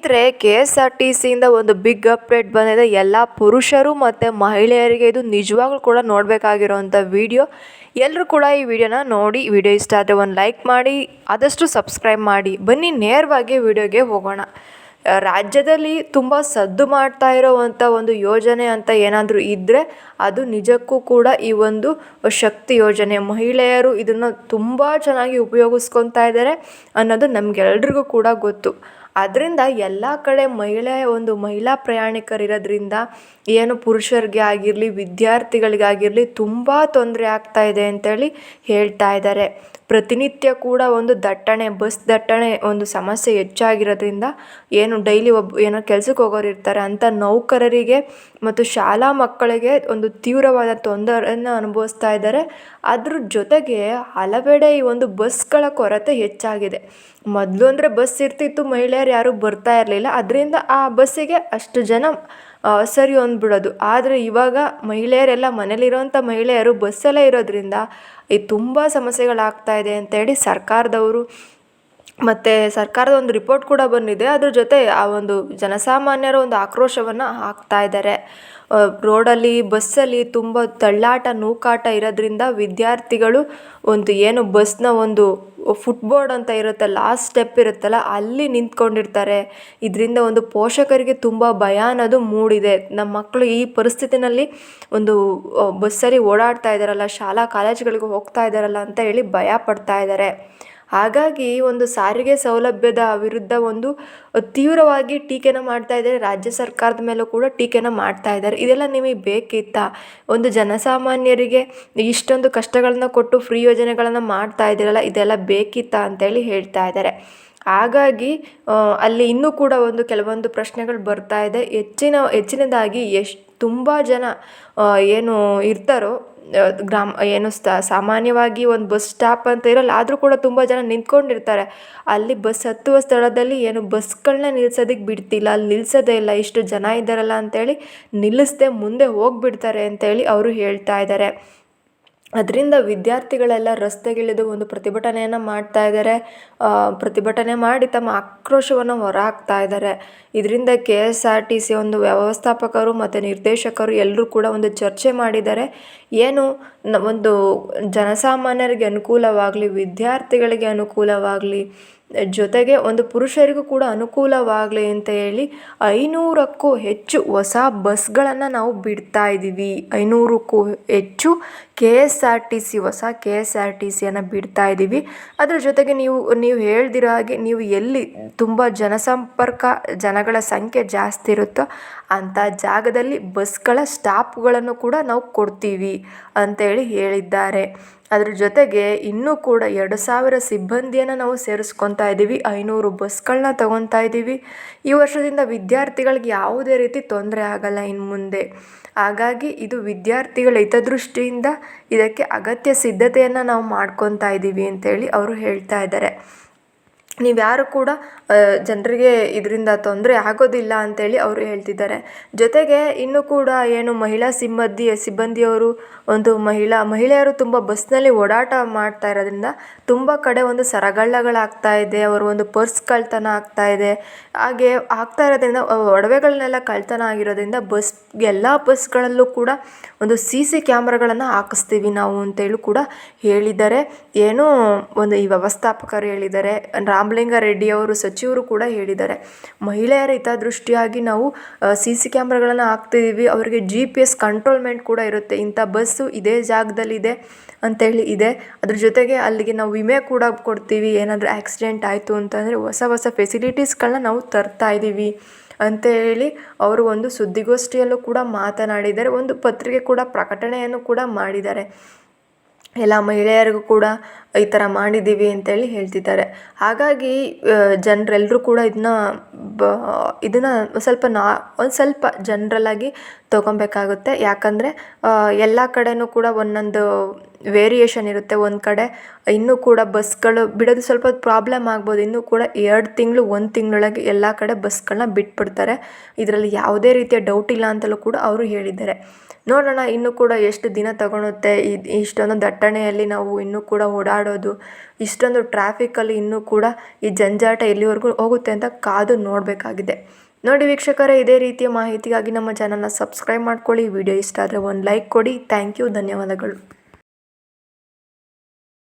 ಸ್ನೇಹಿತರೆ K S R T ಸಿಯಿಂದ ಒಂದು ಬಿಗ್ ಅಪ್ಡೇಟ್ ಬಂದಿದೆ. ಎಲ್ಲ ಪುರುಷರು ಮತ್ತು ಮಹಿಳೆಯರಿಗೆ ಇದು ನಿಜವಾಗ್ಲೂ ಕೂಡ ನೋಡಬೇಕಾಗಿರೋಂಥ ವಿಡಿಯೋ ಎಲ್ಲರೂ ಕೂಡ ಈ ವಿಡಿಯೋನ ನೋಡಿ ವಿಡಿಯೋ ಇಷ್ಟ ಆದರೆ ಒಂದು ಲೈಕ್ ಮಾಡಿ, ಆದಷ್ಟು ಸಬ್ಸ್ಕ್ರೈಬ್ ಮಾಡಿ. ಬನ್ನಿ, ನೇರವಾಗಿ ವಿಡಿಯೋಗೆ ಹೋಗೋಣ. ರಾಜ್ಯದಲ್ಲಿ ತುಂಬ ಸದ್ದು ಮಾಡ್ತಾ ಇರೋವಂಥ ಒಂದು ಯೋಜನೆ ಅಂತ ಏನಾದರೂ ಇದ್ದರೆ ಅದು ನಿಜಕ್ಕೂ ಕೂಡ ಈ ಒಂದು ಶಕ್ತಿ ಯೋಜನೆ. ಮಹಿಳೆಯರು ಇದನ್ನು ತುಂಬ ಚೆನ್ನಾಗಿ ಉಪಯೋಗಿಸ್ಕೊತಾ ಇದ್ದಾರೆ ಅನ್ನೋದು ನಮಗೆಲ್ರಿಗೂ ಕೂಡ ಗೊತ್ತು. ಅದರಿಂದ ಎಲ್ಲ ಕಡೆ ಮಹಿಳೆ, ಒಂದು ಮಹಿಳಾ ಪ್ರಯಾಣಿಕರಿರೋದ್ರಿಂದ ಏನು ಪುರುಷರಿಗೆ ಆಗಿರಲಿ, ವಿದ್ಯಾರ್ಥಿಗಳಿಗಾಗಿರಲಿ ತುಂಬ ತೊಂದರೆ ಆಗ್ತಾ ಇದೆ ಅಂತೇಳಿ ಹೇಳ್ತಾ ಇದ್ದಾರೆ. ಪ್ರತಿನಿತ್ಯ ಕೂಡ ಒಂದು ದಟ್ಟಣೆ, ಬಸ್ ದಟ್ಟಣೆ ಒಂದು ಸಮಸ್ಯೆ ಹೆಚ್ಚಾಗಿರೋದ್ರಿಂದ ಏನು ಡೈಲಿ ಒಬ್ಬ ಏನೋ ಕೆಲ್ಸಕ್ಕೆ ಹೋಗೋರು ಇರ್ತಾರೆ ಅಂಥ ನೌಕರರಿಗೆ ಮತ್ತು ಶಾಲಾ ಮಕ್ಕಳಿಗೆ ಒಂದು ತೀವ್ರವಾದ ತೊಂದರೆಯನ್ನು ಅನುಭವಿಸ್ತಾ ಇದ್ದಾರೆ. ಅದ್ರ ಜೊತೆಗೆ ಹಲವೆಡೆ ಈ ಒಂದು ಬಸ್ಗಳ ಕೊರತೆ ಹೆಚ್ಚಾಗಿದೆ. ಮೊದಲು ಅಂದರೆ ಬಸ್ ಇರ್ತಿತ್ತು, ಮಹಿಳೆಯರು ಯಾರೂ ಬರ್ತಾ ಇರಲಿಲ್ಲ. ಅದರಿಂದ ಆ ಬಸ್ಸಿಗೆ ಅಷ್ಟು ಜನ ಸರಿ ಹೊಂದ್ಬಿಡೋದು ಆದರೆ ಇವಾಗ ಮಹಿಳೆಯರೆಲ್ಲ ಮನೇಲಿರೋಂಥ ಮಹಿಳೆಯರು ಬಸ್ಸಲ್ಲೇ ಇರೋದ್ರಿಂದ ಈ ತುಂಬ ಸಮಸ್ಯೆಗಳಾಗ್ತಾ ಇದೆ ಅಂತೇಳಿ ಸರ್ಕಾರದವರು ಮತ್ತು ಸರ್ಕಾರದ ಒಂದು ರಿಪೋರ್ಟ್ ಕೂಡ ಬಂದಿದೆ. ಅದ್ರ ಜೊತೆ ಆ ಒಂದು ಜನಸಾಮಾನ್ಯರ ಒಂದು ಆಕ್ರೋಶವನ್ನು ಹಾಕ್ತಾ ಇದ್ದಾರೆ. ರೋಡಲ್ಲಿ, ಬಸ್ಸಲ್ಲಿ ತುಂಬ ತಳ್ಳಾಟ, ನೂಕಾಟ ಇರೋದ್ರಿಂದ ವಿದ್ಯಾರ್ಥಿಗಳು ಒಂದು ಏನು ಬಸ್ನ ಒಂದು ಫುಟ್ಬೋರ್ಡ್ ಅಂತ ಇರುತ್ತೆ, ಲಾಸ್ಟ್ ಸ್ಟೆಪ್ ಇರುತ್ತಲ್ಲ, ಅಲ್ಲಿ ನಿಂತ್ಕೊಂಡಿರ್ತಾರೆ. ಇದರಿಂದ ಒಂದು ಪೋಷಕರಿಗೆ ತುಂಬ ಭಯ ಅನ್ನೋದು ಮೂಡಿದೆ. ನಮ್ಮ ಮಕ್ಕಳು ಈ ಪರಿಸ್ಥಿತಿನಲ್ಲಿ ಒಂದು ಬಸ್ಸಲ್ಲಿ ಓಡಾಡ್ತಾ ಇದ್ದಾರಲ್ಲ, ಶಾಲಾ, ಕಾಲೇಜುಗಳಿಗೆ ಹೋಗ್ತಾ ಇದ್ದಾರಲ್ಲ ಅಂತ ಹೇಳಿ ಭಯ ಪಡ್ತಾ ಇದ್ದಾರೆ. ಹಾಗಾಗಿ ಒಂದು ಸಾರಿಗೆ ಸೌಲಭ್ಯದ ವಿರುದ್ಧ ಒಂದು ತೀವ್ರವಾಗಿ ಟೀಕೆನ ಮಾಡ್ತಾ ಇದ್ದಾರೆ. ರಾಜ್ಯ ಸರ್ಕಾರದ ಮೇಲೂ ಕೂಡ ಟೀಕೆನ ಮಾಡ್ತಾ ಇದ್ದಾರೆ. ಇದೆಲ್ಲ ನಿಮಗೆ ಬೇಕಿತ್ತಾ? ಒಂದು ಜನಸಾಮಾನ್ಯರಿಗೆ ಇಷ್ಟೊಂದು ಕಷ್ಟಗಳನ್ನ ಕೊಟ್ಟು ಫ್ರೀ ಯೋಜನೆಗಳನ್ನು ಮಾಡ್ತಾ ಇದ್ದೀರಲ್ಲ, ಇದೆಲ್ಲ ಬೇಕಿತ್ತಾ ಅಂತೇಳಿ ಹೇಳ್ತಾ ಇದ್ದಾರೆ. ಹಾಗಾಗಿ ಅಲ್ಲಿ ಇನ್ನೂ ಕೂಡ ಒಂದು ಕೆಲವೊಂದು ಪ್ರಶ್ನೆಗಳು ಬರ್ತಾ ಇದೆ. ಹೆಚ್ಚಿನ, ಹೆಚ್ಚಿನದಾಗಿ ಎಷ್ಟು ತುಂಬ ಜನ ಏನು ಇರ್ತಾರೋ ಗ್ರಾಮ, ಏನು ಸಾಮಾನ್ಯವಾಗಿ ಒಂದು ಬಸ್ ಸ್ಟಾಪ್ ಅಂತ ಇರಲ್ಲ, ಆದರೂ ಕೂಡ ತುಂಬ ಜನ ನಿಂತ್ಕೊಂಡಿರ್ತಾರೆ. ಅಲ್ಲಿ ಬಸ್ ಹತ್ತುವ ಸ್ಥಳದಲ್ಲಿ ಏನು ಬಸ್ಗಳನ್ನ ನಿಲ್ಸೋದಕ್ಕೆ ಬಿಡ್ತಿಲ್ಲ, ಅಲ್ಲಿ ನಿಲ್ಸೋದೇ ಇಲ್ಲ, ಇಷ್ಟು ಜನ ಇದ್ದಾರಲ್ಲ ಅಂತೇಳಿ ನಿಲ್ಲಿಸದೆ ಮುಂದೆ ಹೋಗಿಬಿಡ್ತಾರೆ ಅಂತೇಳಿ ಅವರು ಹೇಳ್ತಾ ಇದ್ದಾರೆ. ಅದರಿಂದ ವಿದ್ಯಾರ್ಥಿಗಳೆಲ್ಲ ರಸ್ತೆಗಿಳಿದು ಒಂದು ಪ್ರತಿಭಟನೆಯನ್ನು ಮಾಡ್ತಾ ಇದ್ದಾರೆ ಪ್ರತಿಭಟನೆ ಮಾಡಿ ತಮ್ಮ ಆಕ್ರೋಶವನ್ನು ಹೊರಹಾಕ್ತಾ ಇದ್ದಾರೆ ಇದರಿಂದ K S R T C ಒಂದು ವ್ಯವಸ್ಥಾಪಕರು ಮತ್ತು ನಿರ್ದೇಶಕರು ಎಲ್ಲರೂ ಕೂಡ ಒಂದು ಚರ್ಚೆ ಮಾಡಿದ್ದಾರೆ ಏನು ಒಂದು ಜನಸಾಮಾನ್ಯರಿಗೆ ಅನುಕೂಲವಾಗಲಿ, ವಿದ್ಯಾರ್ಥಿಗಳಿಗೆ ಅನುಕೂಲವಾಗಲಿ ಜೊತೆಗೆ ಒಂದು ಪುರುಷರಿಗೂ ಕೂಡ ಅನುಕೂಲವಾಗಲಿ ಅಂತ ಹೇಳಿ ಐನೂರಕ್ಕೂ ಹೆಚ್ಚು ಹೊಸ ಬಸ್ಗಳನ್ನು ನಾವು ಬಿಡ್ತಾ ಇದ್ದೀವಿ. ಐನೂರಕ್ಕೂ ಹೆಚ್ಚು K S R T C, ಹೊಸ ಕೆ ಎಸ್ ಆರ್ ಟಿ ಸಿಯನ್ನು ಬಿಡ್ತಾ ಇದ್ದೀವಿ. ಅದರ ಜೊತೆಗೆ ನೀವು ನೀವು ಹೇಳ್ದಿರೋ ಹಾಗೆ ನೀವು ಎಲ್ಲಿ ತುಂಬ ಜನಸಂಪರ್ಕ, ಜನಗಳ ಸಂಖ್ಯೆ ಜಾಸ್ತಿ ಇರುತ್ತೋ ಅಂಥ ಜಾಗದಲ್ಲಿ ಬಸ್ಗಳ ಸ್ಟಾಪ್ಗಳನ್ನು ಕೂಡ ನಾವು ಕೊಡ್ತೀವಿ ಅಂತೇಳಿ ಹೇಳಿದ್ದಾರೆ. ಅದ್ರ ಜೊತೆಗೆ ಇನ್ನೂ ಕೂಡ ಎರಡು ಸಾವಿರ ಸಿಬ್ಬಂದಿಯನ್ನು ನಾವು ಸೇರಿಸ್ಕೊತಾ ಇದ್ದೀವಿ ಐನೂರು ಬಸ್ಗಳನ್ನ ತಗೊತಾ ಇದ್ದೀವಿ ಈ ವರ್ಷದಿಂದ ವಿದ್ಯಾರ್ಥಿಗಳಿಗೆ ಯಾವುದೇ ರೀತಿ ತೊಂದರೆ ಆಗಲ್ಲ ಇನ್ನು ಮುಂದೆ. ಹಾಗಾಗಿ ಇದು ವಿದ್ಯಾರ್ಥಿಗಳ ಹಿತದೃಷ್ಟಿಯಿಂದ ಇದಕ್ಕೆ ಅಗತ್ಯ ಸಿದ್ಧತೆಯನ್ನು ನಾವು ಮಾಡ್ಕೊತಾ ಇದ್ದೀವಿ ಅಂತೇಳಿ ಅವರು ಹೇಳ್ತಾ ಇದ್ದಾರೆ. ನೀವ್ಯಾರು ಕೂಡ ಜನರಿಗೆ ಇದರಿಂದ ತೊಂದರೆ ಆಗೋದಿಲ್ಲ ಅಂತೇಳಿ ಅವರು ಹೇಳ್ತಿದ್ದಾರೆ. ಜೊತೆಗೆ ಇನ್ನು ಕೂಡ ಏನು ಮಹಿಳಾ ಸಿಬ್ಬಂದಿ, ಸಿಬ್ಬಂದಿಯವರು, ಒಂದು ಮಹಿಳಾ, ಮಹಿಳೆಯರು ತುಂಬ ಬಸ್ನಲ್ಲಿ ಓಡಾಟ ಮಾಡ್ತಾ ಇರೋದ್ರಿಂದ ತುಂಬ ಕಡೆ ಒಂದು ಸರಗಳ್ಳಗಳಾಗ್ತಾ ಇದೆ, ಅವರು ಒಂದು ಪರ್ಸ್ ಕಳ್ತನ ಆಗ್ತಾ ಇದೆ. ಹಾಗೆ ಆಗ್ತಾ ಇರೋದ್ರಿಂದ ಒಡವೆಗಳನ್ನೆಲ್ಲ ಕಳ್ತನ ಆಗಿರೋದ್ರಿಂದ ಬಸ್, ಎಲ್ಲ ಬಸ್ಗಳಲ್ಲೂ ಕೂಡ ಒಂದು ಸಿ ಸಿ ಕ್ಯಾಮ್ರಾಗಳನ್ನು ಹಾಕಿಸ್ತೀವಿ ನಾವು ಅಂತೇಳಿ ಕೂಡ ಹೇಳಿದ್ದಾರೆ. ಏನು ಒಂದು ಈ ವ್ಯವಸ್ಥಾಪಕರು ಹೇಳಿದ್ದಾರೆ ರಾಮಲಿಂಗ ರೆಡ್ಡಿ ಅವರು ಸಚಿವರು ಕೂಡ ಹೇಳಿದ್ದಾರೆ. ಮಹಿಳೆಯರ ಹಿತದೃಷ್ಟಿಯಾಗಿ ನಾವು ಸಿ ಸಿ ಕ್ಯಾಮ್ರಾಗಳನ್ನು ಹಾಕ್ತಿದ್ದೀವಿ ಅವರಿಗೆ ಜಿ ಪಿ ಎಸ್ ಕಂಟ್ರೋಲ್ಮೆಂಟ್ ಕೂಡ ಇರುತ್ತೆ. ಇಂಥ ಬಸ್ಸು ಇದೇ ಜಾಗದಲ್ಲಿದೆ ಅಂತೇಳಿ ಇದೆ. ಅದ್ರ ಜೊತೆಗೆ ಅಲ್ಲಿಗೆ ನಾವು ವಿಮೆ ಕೂಡ ಕೊಡ್ತೀವಿ. ಏನಾದರೂ ಆಕ್ಸಿಡೆಂಟ್ ಆಯಿತು ಅಂತಂದರೆ ಹೊಸ ಹೊಸ ಫೆಸಿಲಿಟೀಸ್ಗಳನ್ನ ನಾವು ತರ್ತಾ ಇದ್ದೀವಿ ಅಂತ ಹೇಳಿ ಅವರು ಒಂದು ಸುದ್ದಿಗೋಷ್ಠಿಯಲ್ಲೂ ಕೂಡ ಮಾತನಾಡಿದ್ದಾರೆ. ಒಂದು ಪತ್ರಿಕೆ ಕೂಡ ಪ್ರಕಟಣೆಯನ್ನು ಕೂಡ ಮಾಡಿದ್ದಾರೆ. ಎಲ್ಲ ಮಹಿಳೆಯರಿಗೂ ಕೂಡ ಈ ಥರ ಮಾಡಿದ್ದೀವಿ ಅಂತೇಳಿ ಹೇಳ್ತಿದ್ದಾರೆ. ಹಾಗಾಗಿ ಜನರೆಲ್ಲರೂ ಕೂಡ ಇದನ್ನ ಬ, ಇದನ್ನು ಸ್ವಲ್ಪ ನಾ, ಒಂದು ಸ್ವಲ್ಪ ಜನ್ರಲ್ಲಾಗಿ ತೊಗೊಬೇಕಾಗುತ್ತೆ. ಯಾಕಂದರೆ ಎಲ್ಲ ಕಡೆಯೂ ಕೂಡ ಒಂದೊಂದು ವೇರಿಯೇಷನ್ ಇರುತ್ತೆ ಒಂದು ಕಡೆ. ಇನ್ನೂ ಕೂಡ ಬಸ್ಗಳು ಬಿಡೋದು ಸ್ವಲ್ಪ ಪ್ರಾಬ್ಲಮ್ ಆಗ್ಬೋದು. ಇನ್ನೂ ಕೂಡ ಎರಡು ತಿಂಗಳು, ಒಂದು ತಿಂಗಳೊಳಗೆ ಎಲ್ಲ ಕಡೆ ಬಸ್ಗಳನ್ನ ಬಿಟ್ಬಿಡ್ತಾರೆ. ಇದರಲ್ಲಿ ಯಾವುದೇ ರೀತಿಯ ಡೌಟ್ ಇಲ್ಲ ಅಂತಲೂ ಕೂಡ ಅವರು ಹೇಳಿದ್ದಾರೆ. ನೋಡೋಣ, ಇನ್ನೂ ಕೂಡ ಎಷ್ಟು ದಿನ ತಗೊಳುತ್ತೆ. ಇದು ಇಷ್ಟೊಂದು ದಟ್ಟಣೆಯಲ್ಲಿ ನಾವು ಇನ್ನೂ ಕೂಡ ಓಡಾಡೋದು, ಇಷ್ಟೊಂದು ಟ್ರಾಫಿಕಲ್ಲಿ ಇನ್ನೂ ಕೂಡ ಈ ಜಂಜಾಟ ಎಲ್ಲಿವರೆಗೂ ಹೋಗುತ್ತೆ ಅಂತ ಕಾದು ನೋಡಬೇಕಾಗಿದೆ. ನೋಡಿ ವೀಕ್ಷಕರೇ, ಇದೇ ರೀತಿಯ ಮಾಹಿತಿಗಾಗಿ ನಮ್ಮ ಚಾನಲ್ನ ಸಬ್ಸ್ಕ್ರೈಬ್ ಮಾಡ್ಕೊಳ್ಳಿ. ವಿಡಿಯೋ ಇಷ್ಟ ಆದರೆ ಒಂದು ಲೈಕ್ ಕೊಡಿ. ಥ್ಯಾಂಕ್ ಯು ಧನ್ಯವಾದಗಳು.